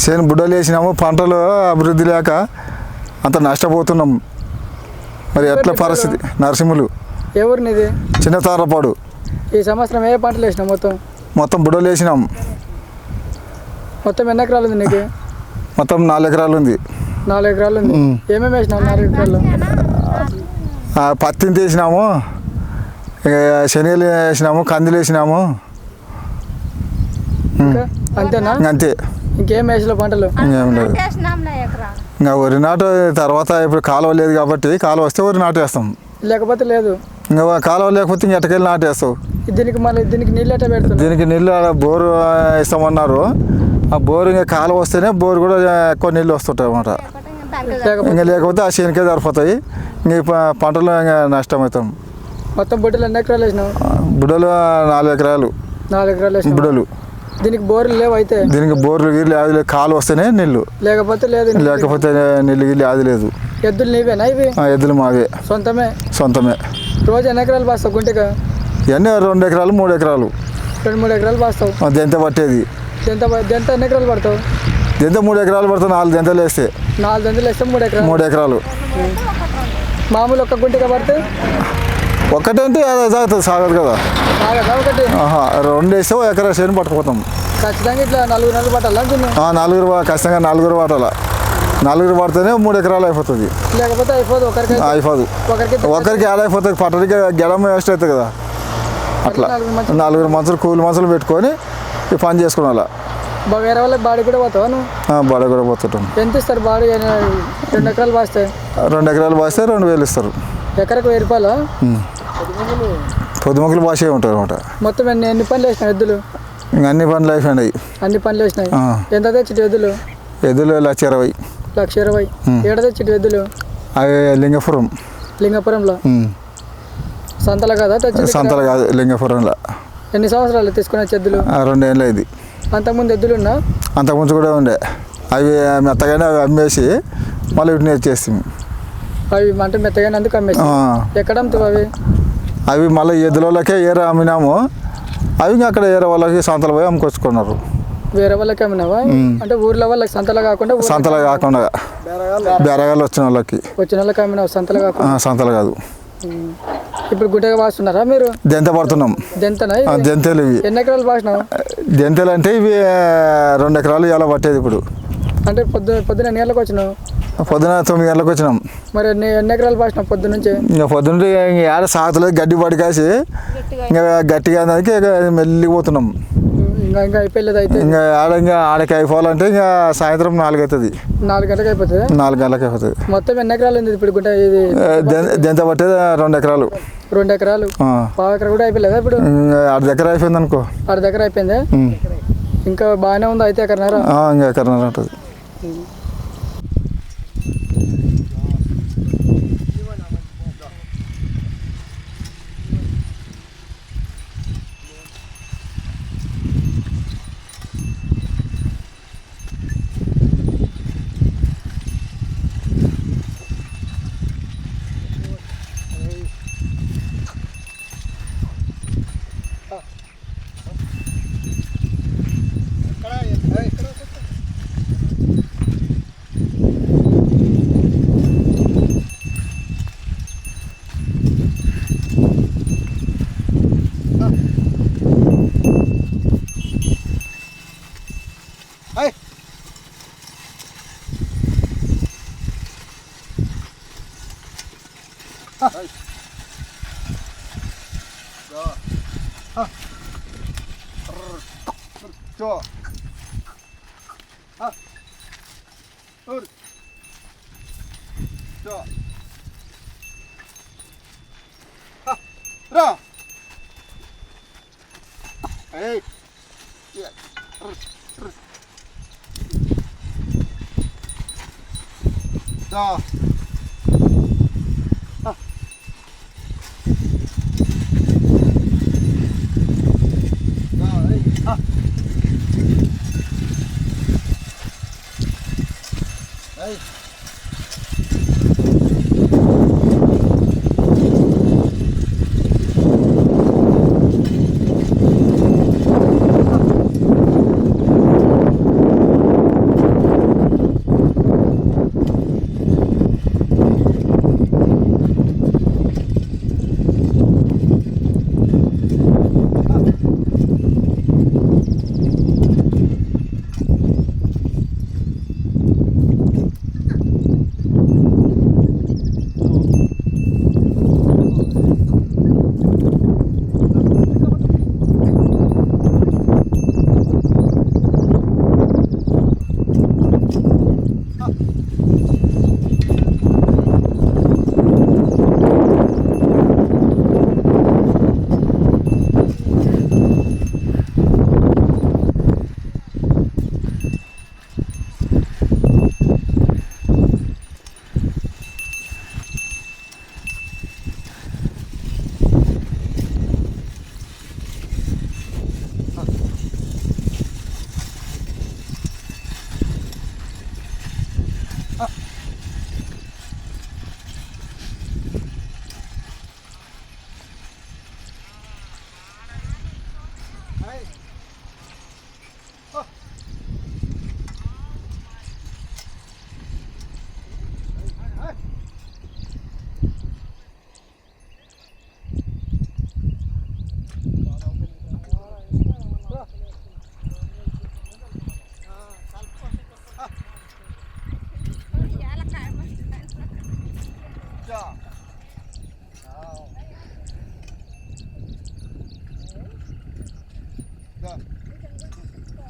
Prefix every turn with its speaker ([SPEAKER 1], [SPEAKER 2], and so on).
[SPEAKER 1] చేను బుడ్డలు వేసినాము పంటలు అభివృద్ధి లేక అంత నష్టపోతున్నాం. మరి ఎట్లా పరిస్థితి? నరసింహులు.
[SPEAKER 2] ఏ ఊరు నీది
[SPEAKER 1] చిన్న తారపాడు.
[SPEAKER 2] ఈ సంవత్సరం ఏ పంటలు వేసినావు మొత్తం?
[SPEAKER 1] మొత్తం బుడ్డలు వేసినాం.
[SPEAKER 2] మొత్తం ఎన్ని ఎకరాలు ఉంది నీకు?
[SPEAKER 1] మొత్తం నాలుగు ఎకరాలు ఉంది.
[SPEAKER 2] నాలుగు ఎకరాలు ఉంది. ఏమేమి వేసినావు నాలుగు ఎకరాల్లో?
[SPEAKER 1] ఆ, పత్తిని తీసినాము. శనగలు వేసినాము కందులు వేసినాము.
[SPEAKER 2] అంతేనా?
[SPEAKER 1] అంతే.
[SPEAKER 2] ఇంకేం వేసినావు పంటలు?
[SPEAKER 1] ఇంకేం లేదు. ఇంకా వరి నాటు తర్వాత ఇప్పుడు కాలువ లేదు కాబట్టి కాలువ వస్తే వరి నాటు వేస్తాం.
[SPEAKER 2] లేకపోతే లేదు.
[SPEAKER 1] ఇంకా కాలువ లేకపోతే ఇంక ఎట్టకెళ్ళి నాటు వేస్తావు.
[SPEAKER 2] దీనికి మళ్ళీ దీనికి నీళ్ళు ఎట్లా పెడుతున్నావు
[SPEAKER 1] దీనికి నీళ్ళు బోరు ఇస్తామన్నారు. ఆ బోరు ఇంకా కాలువ వస్తేనే బోరు కూడా ఎక్కువ నీళ్ళు వస్తుంటాయి అన్నమాట.
[SPEAKER 2] లేకపోతే
[SPEAKER 1] ఇంకా లేకపోతే ఆ శనికే సరిపోతాయి. ఇంక పంటలు ఇంకా నష్టం అవుతాం.
[SPEAKER 2] మొత్తం బొడ్డలు ఎన్ని ఎకరాలు వేసినావు?
[SPEAKER 1] ఆ, బుడలు నాలుగు ఎకరాలు.
[SPEAKER 2] నాలుగు ఎకరాలు
[SPEAKER 1] బుడలు
[SPEAKER 2] దీనికి బోర్లు లేవు అయితే.
[SPEAKER 1] దీనికి బోర్లు గీర్లు యాది లేదు. కాలు వస్తేనే నీళ్ళు.
[SPEAKER 2] లేకపోతే లేదు
[SPEAKER 1] లేకపోతే నీళ్ళు గిల్లి యాది లేదు.
[SPEAKER 2] ఎద్దులు నీవేనా ఇవి?
[SPEAKER 1] ఎద్దులు మావే.
[SPEAKER 2] సొంతమే?
[SPEAKER 1] సొంతమే.
[SPEAKER 2] రోజు ఎన్ని ఎకరాలు పాస్తావు గుంటగా
[SPEAKER 1] ఇవన్నీ రెండు ఎకరాలు మూడు ఎకరాలు.
[SPEAKER 2] రెండు మూడు ఎకరాలు పాస్తావు
[SPEAKER 1] ఆ, దెంత పట్టేది.
[SPEAKER 2] ఎంత ఎంత ఎన్ని ఎకరాలు పడతావు?
[SPEAKER 1] దెంత మూడు ఎకరాలు పడుతుంది నాలుగు దెంతలు వేస్తే.
[SPEAKER 2] నాలుగు గంటలు వేస్తే మూడు ఎకరాలు.
[SPEAKER 1] మూడు ఎకరాలు.
[SPEAKER 2] మామూలు ఒక్క గుంటగా పడితే?
[SPEAKER 1] ఒక్కటంటే అది సాగుతుంది సాగదు కదా. రెండు వేస్తే ఎకరా చేను పట్టుకుపోతాం.
[SPEAKER 2] ఖచ్చితంగా ఇట్లా నలుగురు నెలలు పట్టాలి
[SPEAKER 1] నలుగురు ఖచ్చితంగా నలుగురు వాటాల నలుగురు పడితేనే మూడు ఎకరాలు అయిపోతుంది.
[SPEAKER 2] లేకపోతే అయిపోదు ఒకరికి
[SPEAKER 1] ఆ, అయిపోదు.
[SPEAKER 2] ఒకరికి
[SPEAKER 1] ఒకరికి ఆడైపోతుంది పట్టడానికి గెడమ వేస్ట్ అవుతుంది కదా. అట్లా.
[SPEAKER 2] నలుగురు
[SPEAKER 1] మనుషులు కూలి మనుషులు పెట్టుకొని ఈ పని చేసుకునేలా.
[SPEAKER 2] బా- వేరే వాళ్ళకి బాడీ కూడా పోతావు
[SPEAKER 1] బాడ కూడా పోతుంటాం.
[SPEAKER 2] ఎంత ఇస్తారు బాడీ? రెండు ఎకరాలు పాస్తే
[SPEAKER 1] రెండు ఎకరాలు బాస్తే రెండు వేలు ఇస్తారు.
[SPEAKER 2] ఎకరకు వెయ్యి రూపాయలు?
[SPEAKER 1] పొద్దుమొక్కలు బాసే ఉంటారు అనమాట
[SPEAKER 2] మొత్తం ఎన్ని ఎన్ని పనులు వేసినావు ఎద్దులు?
[SPEAKER 1] ఇంక అన్ని పనులు అయిపోయినాయి.
[SPEAKER 2] అన్ని పనులు వేసినాయి. ఎంత తెచ్చిటి ఎద్దులు?
[SPEAKER 1] ఎద్దులు లక్ష ఇరవై.
[SPEAKER 2] లక్ష ఇరవై. ఏడ తెచ్చిటి ఎద్దులు?
[SPEAKER 1] అవి లింగపురం.
[SPEAKER 2] లింగపురంలో. సంతల కదా తెచ్చి
[SPEAKER 1] సంతలు కాదు లింగపురంలో.
[SPEAKER 2] ఎన్ని సంవత్సరాలు తీసుకునే ఎద్దులు?
[SPEAKER 1] ఆ, రెండేళ్ళు అయింది.
[SPEAKER 2] అంతకుముందు ఎద్దులు ఉన్నా?
[SPEAKER 1] అంతకుముందు కూడా ఉండే. అవి మెత్తగానే అవి అమ్మేసి మళ్ళీ వీటిని వచ్చేస్తాం
[SPEAKER 2] అవి అంటే మెత్తగానే అందుకు అమ్మేసి ఎక్కడ అమ్ముతావు అవి?
[SPEAKER 1] అవి మళ్ళీ ఎద్దులకే ఏర అమ్మినాము. అవి అక్కడ ఏరే వాళ్ళకి సంతలు పోయి అమ్ముకొచ్చుకున్నారు.
[SPEAKER 2] వేరే వాళ్ళకి అమ్మినావా? అంటే ఊర్లో వాళ్ళకి సంతల కాకుండా
[SPEAKER 1] సంతలు కాకుండా బెరగాలు వచ్చిన వాళ్ళకి.
[SPEAKER 2] వచ్చిన వాళ్ళకి అమ్మినావు? సంతలు కాకుండా?
[SPEAKER 1] సంతలు కాదు.
[SPEAKER 2] ఇప్పుడు గుడ్డగా వాస్తున్నారా మీరు?
[SPEAKER 1] దెంత పడుతున్నాం.
[SPEAKER 2] దెంతనా?
[SPEAKER 1] దెంతలు ఇవి.
[SPEAKER 2] ఎన్ని ఎకరాలు వాసినావు?
[SPEAKER 1] దెంతలు అంటే ఇవి రెండు ఎకరాలు ఇలా పట్టేది ఇప్పుడు.
[SPEAKER 2] అంటే పొద్దు పొద్దున ఎన్ని గంటలకు వచ్చినావు?
[SPEAKER 1] పొద్దున తొమ్మిది గంటలకు వచ్చినాం.
[SPEAKER 2] మరి ఎన్ని ఎన్ని ఎకరాలు వాసినావు పొద్దు నుంచి
[SPEAKER 1] ఇంకా పొద్దున్న ఇంక ఏడ సాగుతలేదు గడ్డి పడి కాసి ఇంకా గట్టిగా దానికి ఇక మెల్లిగా పోతున్నాం.
[SPEAKER 2] ఇంకా ఇంకా అయిపోయలేదు అయితే?
[SPEAKER 1] ఇంకా ఆడ ఇంకా ఆడకి అయిపోవాలంటే ఇంకా సాయంత్రం నాలుగు అవుతుంది
[SPEAKER 2] నాలుగు గంటలకు అయిపోతుంది?
[SPEAKER 1] నాలుగు గంటలకు అయిపోతుంది.
[SPEAKER 2] మొత్తం ఎన్ని ఎకరాలు ఉంది ఇప్పుడు గుడ్డ ఇది
[SPEAKER 1] దెంత పట్టేది రెండు ఎకరాలు.
[SPEAKER 2] రెండు ఎకరాలు?
[SPEAKER 1] ఆ.
[SPEAKER 2] పావు ఎకరా కూడా అయిపోలేదా ఇప్పుడు?
[SPEAKER 1] ఆడ దగ్గర అయిపోయింది అనుకో.
[SPEAKER 2] ఆరు దగ్గర అయిపోయింది. ఇంకా బాగానే ఉంది అయితే ఎకరన్నారా?
[SPEAKER 1] ఆ, ఇంకా ఎకరన్నర ఉంటుంది.
[SPEAKER 3] 자.